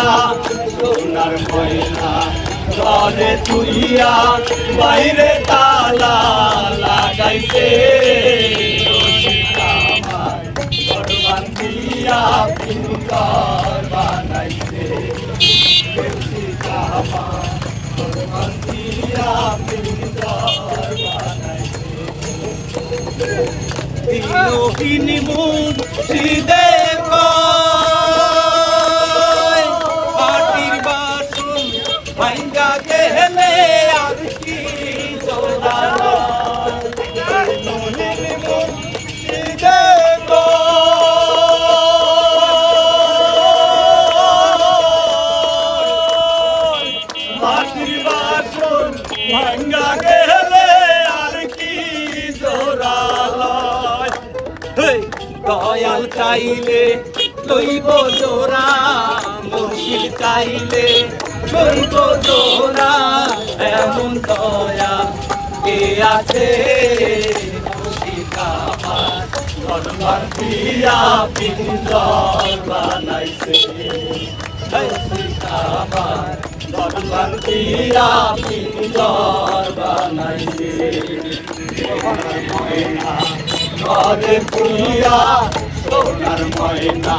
তুইয়া সোনার ময়না ঘরে তুইয়া বাইরে তালা লাগাইছে। ঘর বান্ধিয়া পিঙ্কর ভাঙ্গা গেলে আর কি কয়, মাটির বাসন ভাঙ্গা গেলে আর কি জোড়ালয়? হেই, দয়াল চাইলে লইব জোড়া মুর্শিদ চাইলে লইব জোড়া এমন দয়া কে আছে? ধর্মার দিয়া পিঞ্জর বানাইছে। ধর্মার ঘরে তুইয়া সোনার ময়না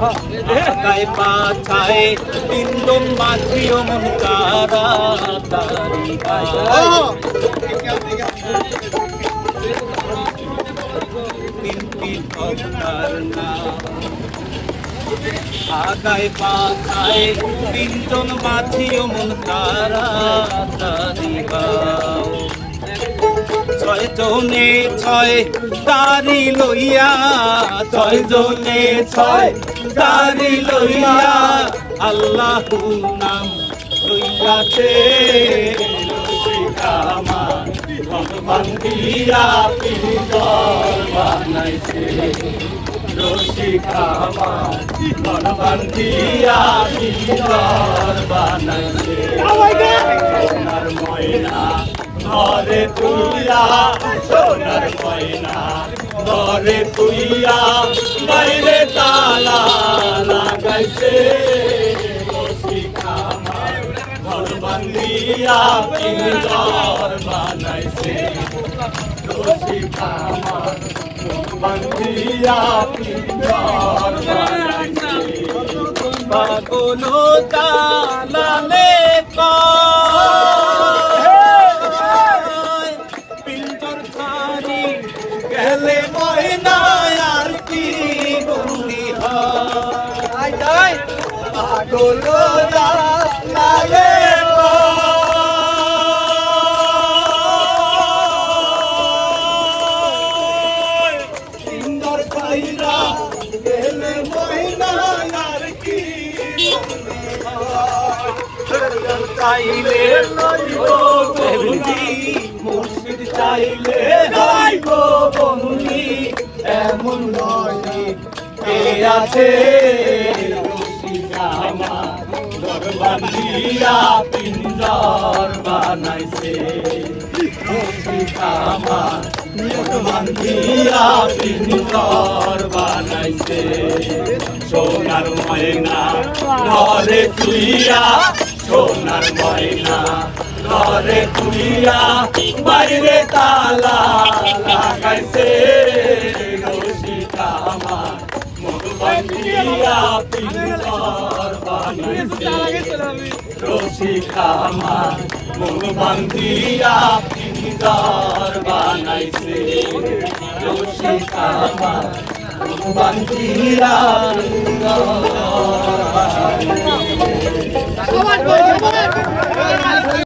আগায় পাছায় তিনজন মাঝিও মন তারি নাম। আগায় পাছায় তিনজন মাঝিও মন কারা তারি ছয় জনে ছয় তারি লইয়া ছয় ছয় তারি লইয়া আল্লাহ নাম লইয়াছে ভগবান দিয়া পিতর বানাইছে রসিকা দিয়া পিতর বানাইছে ময়না ঘরে তুইয়া, সোনার ময়না ঘরে তুইয়া, বাইরে তালা লাগাইছে। ঘর বান্ধিয়া পিঞ্জর বানাইছে। রসিকা পিঞ্জর বানাইছে। তালালে পায় হয় পাগল কি চাইলে মুর্শিদ চাইলে গাইব বন্ধি এমন নয় আছে। দিয়া পিঞ্জর বানাইছে। আমার দরবার দিয়া পিঞ্জর বানাইছে। সোনার ময়না ঘরে তুইয়া, সোনার ময়না ঘরে তুইয়া, বাইরে তালা লাগাইছে। মধুবান্ধিয়া পিঞ্জর বানাইছে রসিকা আমার মধুবান্ধিয়া বানাইছে রসিকা আমার মধুবান্ধিয়া পিঞ্জর বানাইছে